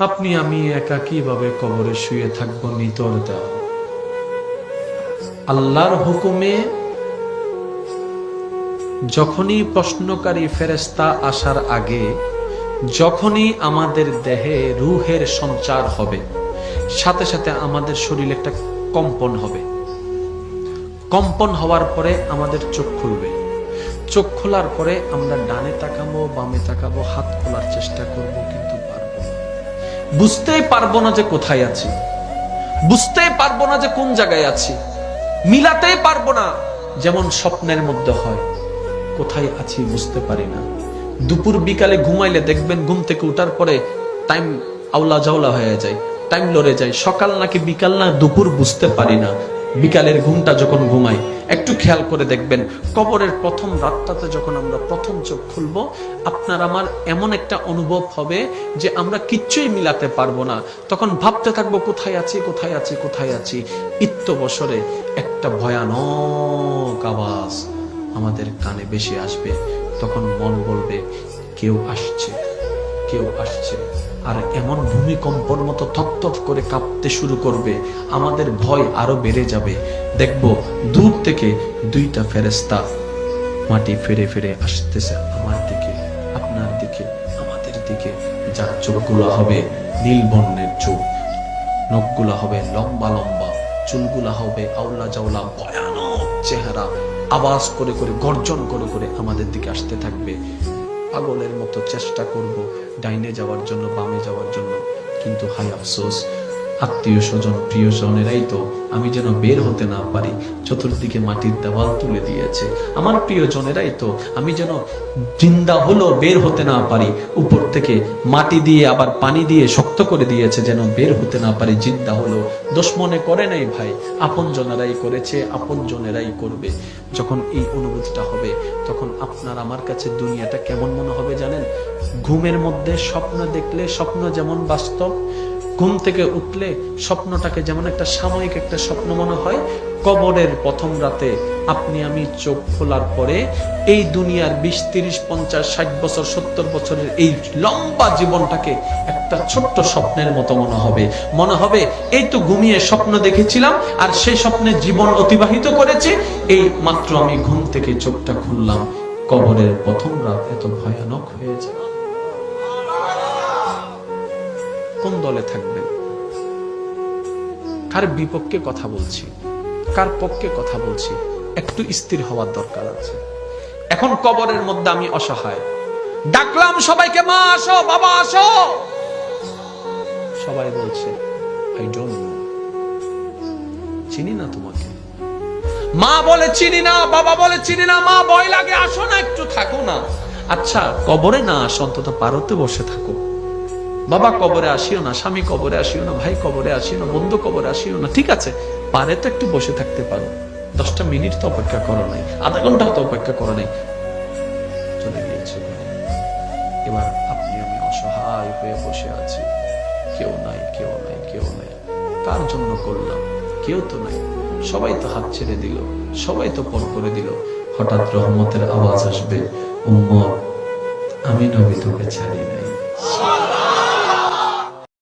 আপনি, আমি একা কীভাবে কবরে শুয়ে থাকব নিতর আল্লাহর হুকুমে যখনই প্রশ্নকারী ফেরেস্তা আসার আগে, যখনই আমাদের দেহে রুহের সঞ্চার হবে, সাথে সাথে আমাদের শরীরে একটা কম্পন হবে। কম্পন হওয়ার পরে আমাদের চোখ খুলবে। চোখ খোলার পরে আমরা ডানে তাকাবো, বামে তাকাবো, হাত খোলার চেষ্টা করব। বুঝতেই পারব না যে কোথায় আছি। বুঝতেই পারব না যে কোন জায়গায় আছি। মিলাতেই পারব না যেমন স্বপ্নের মধ্যে হয়। কোথায় আছি বুঝতে পারি না। দুপুর বিকালে ঘুমাইলে দেখবেন ঘুম থেকে উঠার পরে টাইম আওলা জাওলা হয়ে যায় টাইম লড়ে যায়। সকাল নাকি বিকাল না, দুপুর বুঝতে পারি না। বিকালের ঘুমটা যখন ঘুমাই একটু খেয়াল করে দেখবেন, কবরের প্রথম রাতটাতে যখন আমরা প্রথম চোখ খুলবো, আপনার আমার এমন একটা অনুভব হবে যে আমরা কিচ্ছুই মিলাতে পারব না। তখন ভাবতে থাকব, কোথায় আছি কোথায় আছি কোথায় আছি? ইত্য বছরে একটা ভয়ানক আওয়াজ আমাদের কানে বেশি আসবে। তখন মন বলবে, কেউ আসছে কেউ আসছে। আর এমন ভূমিকম্পর মতো থপথপ করে কাঁপতে শুরু করবে, আমাদের ভয় আরও বেড়ে যাবে। দেখব, দূর থেকে দুইটা ফেরেস্তা মাটি ফেরে ফেরে আসতেছে আমার দিকে, আপনার দিকে, আমাদের দিকে। যার চোখগুলো হবে নীল বর্ণের চোখ, নখগুলা হবে লম্বা লম্বা, চুলগুলা হবে আউলা জাউলা, ভয়ানক চেহারা। আওয়াজ করে করে, গর্জন করে করে আমাদের দিকে আসতে থাকবে। পাগলের মতো চেষ্টা করব ডাইনে যাওয়ার জন্য বামে যাওয়ার জন্য। কিন্তু হাই আফসোস আত্মীয় স্বজন প্রিয়জনেরাই তো আমি যেন বের হতে না পারি, চতুর্দিকে মাটির দেওয়াল তুলে দিয়েছে। আমার প্রিয়জনেরাই তো আমি যেন জিন্দা হলো বের হতে না পারি, উপর থেকে মাটি দিয়ে, আবার পানি দিয়ে শক্ত করে দিয়েছে যেন বের হতে না পারি, জিন্দা হলো দোষ মনে করে নাই ভাই আপন জনেরাই করেছে আপন জনেরাই করবে। যখন এই অনুভূতিটা হবে, তখন আপনার আমার কাছে দুনিয়াটা কেমন মনে হবে জানেন? ঘুমের মধ্যে স্বপ্ন দেখলে স্বপ্ন যেমন বাস্তব ঘুম থেকে উঠলে স্বপ্নটাকে যেমন একটা সাময়িক একটা স্বপ্ন মনে হয়, কবরের প্রথম রাতে আপনি আমি চোখ খোলার পরে এই দুনিয়ার বিশ, তিরিশ, পঞ্চাশ, ষাট বছর, সত্তর বছরের এই লম্বা জীবনটাকে একটা ছোট্ট স্বপ্নের মতো মনে হবে। মনে হবে, এই তো ঘুমিয়ে স্বপ্ন দেখেছিলাম আর সেই স্বপ্নে জীবন অতিবাহিত করেছে, এই মাত্র আমি ঘুম থেকে চোখটা খুললাম। কবরের প্রথম রাত এত ভয়ানক হয়ে যায়। কোন দলে থাকবেন? কার বিপক্ষে কথা বলছি? কার পক্ষে কথা বলছি? একটু স্থির হওয়ার দরকার আছে। এখন কবরের মধ্যে আমি অসহায়। ডাকলাম সবাইকে, মা, আসো, বাবা, আসো! সবাই বলছে আই ডোন্ট নো চিনি না তোমাকে? মা বলে, চিনি না। বাবা বলে, চিনি না। মা, ভয় লাগে, আসো না, একটু থাকো না। আচ্ছা কবরে না আসো, অন্তত পারতে বসে থাকো। বাবা কবরে আসিও না, স্বামী কবরে আসিও না, ভাই কবরে আসিও না, বন্ধু কবরে আসিও না, ঠিক আছে? পারে তো একটু বসে থাকতে পারো। দশটা মিনিট তো অপেক্ষা করো নাই, আধা ঘণ্টা তো অপেক্ষা করো নাই। চলে গিয়েছে এবার আপনি আমি অসহায় হয়ে বসে আছি। কেউ নাই কেউ নাই কেউ নাই। কার জন্য করলাম? কেউ তো নাই। সবাই তো হাত ছেড়ে দিল, সবাই তো পর করে দিল। হঠাৎ রহমতের আওয়াজ আসবে, উম্মত, আমি নবী তোকে ছাড়ি নাই।